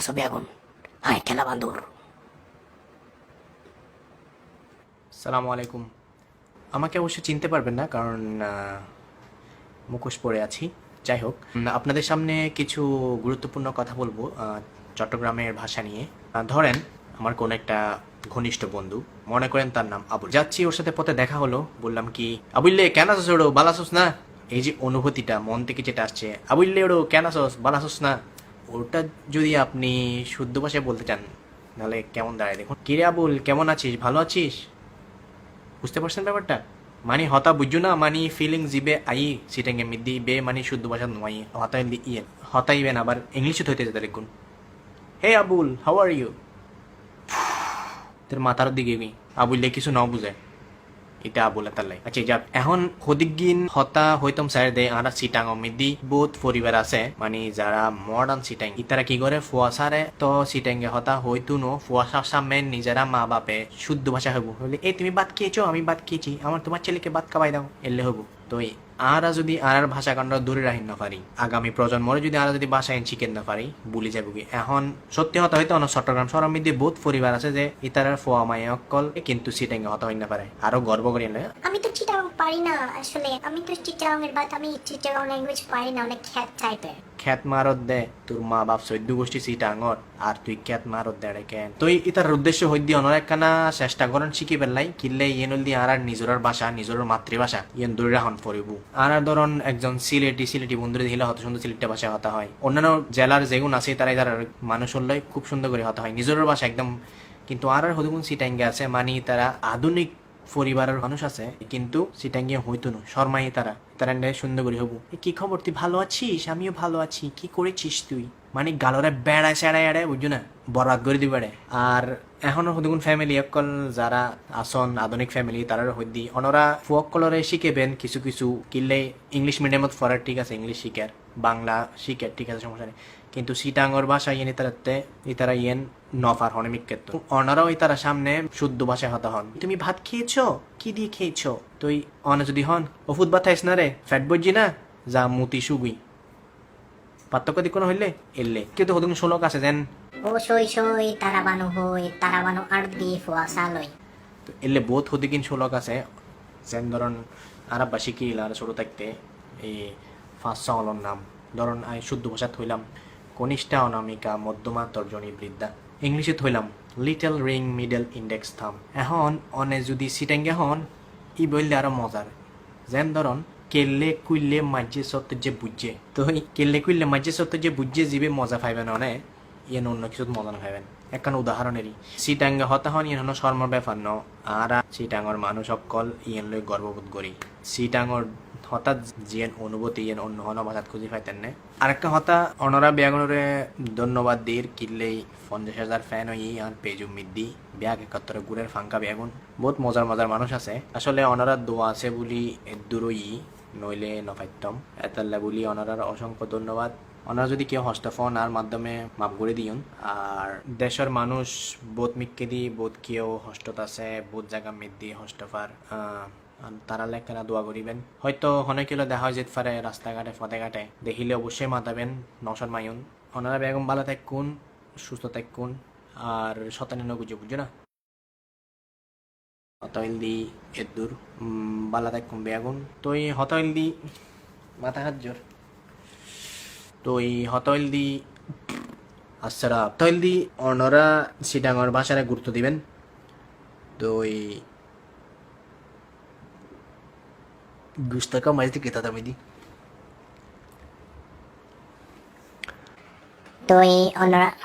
আছো বেগুন আয় খেলা বান্দর। সালামু আলাইকুম। আমাকে অবশ্য চিনতে পারবেন না, কারণ মুখোশ পরে আছি। যাই হোক আপনাদের সামনে কিছু গুরুত্বপূর্ণ কথা বলব চট্টগ্রামের ভাষা নিয়ে। ধরেন, আমার কোন একটা ঘনিষ্ঠ বন্ধু, মনে করেন তার নাম আবুল। যাচ্ছি ওর সাথে পথে দেখা হলো, বললাম কি আবুল্লে কেন আছোস ওড়ো বালাসোস না? এই যে অনুভূতিটা, মন থেকে যেটা আসছে আবুল্লে ওড়ো কেন আছোস বালাসোস না? ওটা যদি আপনি শুদ্ধ ভাষায় বলতে চান, তাহলে কেমন দাঁড়ায়? দেখুন কিরে আবুল, কেমন আছিস? ভালো আছিস? বুঝতে পারছেন ব্যাপারটা? মানে হতা বুঝছ না মানে ফিলিং জিবে আই, সিটেঙ্গে মিদ্দি, বে মানে শুদ্ধ ভাষা নয় হতাই ইয়ে হতাই বেন আবার ইংলিশে থইতে যেতে দেখুন। Hey Abul how are you তোর মাথার দিকে আবুল কিছু ন বুঝে এটা বলে তালে আচ্ছা যাক এখন হদিগিন হতা হইতম সাইড দে আরা সিটাং মিদি বহুত পরিবার আছে। মানে যারা মডার্ন সিটাং, ইতারা কি করে? ফুয়াশারে তো সিটাঙ্গে হতা হইতু নো ফুয়াশার সামনে নিজেরা মা বাপে শুদ্ধ ভাষা হব বলে, এই তুমি বাদ খেয়েছো, আমি বাদ খেয়েছি। আমার তোমার ছেলেকে বাদ খাবাই দাও, এলে হব তো আরা যদি আর ভাষা কাণ্ড দূরে রাখি না পারি আগামী প্রজন্মরে যদি আরা যদি ভাষা শিখেন না পারি বুলি যাব কি এখন সত্যি হতে হয়তো অনেক চট্টগ্রাম শহরের মধ্যে বহুত পরিবার আছে যে ইতারার ফোয়া মাই অকল কিন্তু সিটাঙ্গে হতে হয় না পারে আরও গর্ব করি না আমি তো চিটাং পারি না আসলে আমি তো চিটাং এর বাদ আমি চিটাং ল্যাঙ্গুয়েজ পারি না অনেক খ্যাত টাইপের খ্যাত মারত দে, তোর মা বাপ চৈদ্য গোষ্ঠী সিটাঙর আর তুই খ্যাত মারত দে রে কেন? তুই ইতার উদ্দেশ্য হই দি অনর একখানা চেষ্টা করেন শিখি পেলাই কিনলে ইয়েন দি আর নিজের ভাষা নিজের মাতৃভাষা ইয়েন দূরে রাখন পড়িব আর ধরন একজন সিলেটি সিলেটি বন্ধুরে দিলে হত সুন্দর সিলেটে ভাষা হতা হয়। অন্যান্য জেলার যেগুন আছে তারাই তারা মানুষ হলে খুব সুন্দর করে হতা হয়। নিজের ভাষা একদম, কিন্তু আর আর হদুগুন সিটাঙ্গে আছে মানে তারা আধুনিক পরিবারের মানুষ আছে, কিন্তু সেটা গিয়ে হইতো না। শর্মাই তারা তারা সুন্দর করে হবু। কি খবর? তুই ভালো আছিস? আমিও ভালো আছি। কি করেছিস তুই? মানে গালরে বেড়ায় সেড়ায় এড়ে বুঝছ না? বরাত করে দিবে আর এখনও হদিগুন ফ্যামিলি অকল যারা আসন, আধুনিক ফ্যামিলি তারা হইদি অনরা ফুয়কলরে শিখেবেন কিছু কিছু। কিনলে ইংলিশ মিডিয়ামত ফরার ঠিক আছে ইংলিশ শিখার। বাংলা শিখার ঠিক আছে সমস্যা নেই। কিন্তু সিটাঙ্গর ভাষা ইয়েন ইতারাতে ইতারা ইয়েন নফার হন মিক্কেত। অনারাও ইতারা সামনে শুদ্ধ ভাষায় হতা হন। তুমি ভাত খেয়েছো? কি দিয়ে খেয়েছো? তুই অনে যদি হন ওষুধ ভাত খাইস না রে? ফ্যাট বজি না? যা মুতি সুগুই। পার্থক্য দি কোনো হইলে এললে কিন্তু হদিন শোলক আছে যেন। ও সই সই তারা বানু হই তারা বানু আর দিয়ে ফুয়া সালই তো এলে বহুত হদিকিন শোলক আছে যেন ধরন আরব শিখিল আর ছোট থাকতে এই ফাঁস সহলর নাম। ধরন আই শুদ্ধ ভাষা থইলাম, কনিষ্ঠা অনামিকা মধ্যমা তর্জনী বৃদ্ধা। ইংলিশে থইলাম, little ring middle index thumb. এখন, অনে যদি সিটেঙ্গে হন, ই বললে আরও মজার। যেন ধরন, কেললে কুইলে মাঝে সত্য যে বুঝছে তো কেললে কুইলে মাঝে সত্য যে বুঝছে জিবে মজা পাইবেন অনে ইয়েন অন্য কিছু মজা না পাইবেন একখান উদাহরণেরই, সিটাঙ্গে হতা হন ইয়েন হন শর্মর ব্যাপার ন, আর সিটাঙ্গর মানুষ অকল ইয়েন লই গর্ববোধ করি। সিটাঙ্গর হঠাৎ জিয়েন অনুভূতি ইয়েন অন্য হন ভাষাত খুঁজি পাইতেন নে আরেকটা হতা, অনরা বেয়াগনরে ধন্যবাদ দির কিনলেই পঞ্চাশ হাজার ফ্যান হই আর পেজু মিদ্দি, ব্যাগ একাত্তরে গুড়ের ফাঙ্কা বেগুন বহুত মজার মজার মানুষ আছে। আসলে অনারা দোয়া আছে বলি দূরই নইলে নপাইতম এতাল্লা বলি অনারার অসংখ্য ধন্যবাদ। ওনারা যদি কেউ হস্তফোন আর মাধ্যমে মাপ করে দিউন আর দেশের মানুষ বোধ মিক্কে দি বোধ কেউ হস্তত আছে বোধ জায়গা মিদ দি হস্তফার তারা লেখানা দোয়া করিবেন। হয়তো হনে কিলো দেখা হয় যেতে পারে রাস্তাঘাটে ফতে ঘাটে দেখিলে অবশ্যই মাতাবেন নসর মায়ুন ওনারা বেগম ভালো থাকুন সুস্থ থাকুন আর শতানি নগুজে বুঝো না হতইল দি এদুর বালা থাকুন বেগুন তো এই হতইল দি মাথা হাত জোর। তো এই হতইল দি আচ্ছা হতইল দি অনরা সিটাঙর ভাষারে গুরুত্ব দিবেন। তো এই Gustaka ka mali kita tama di honor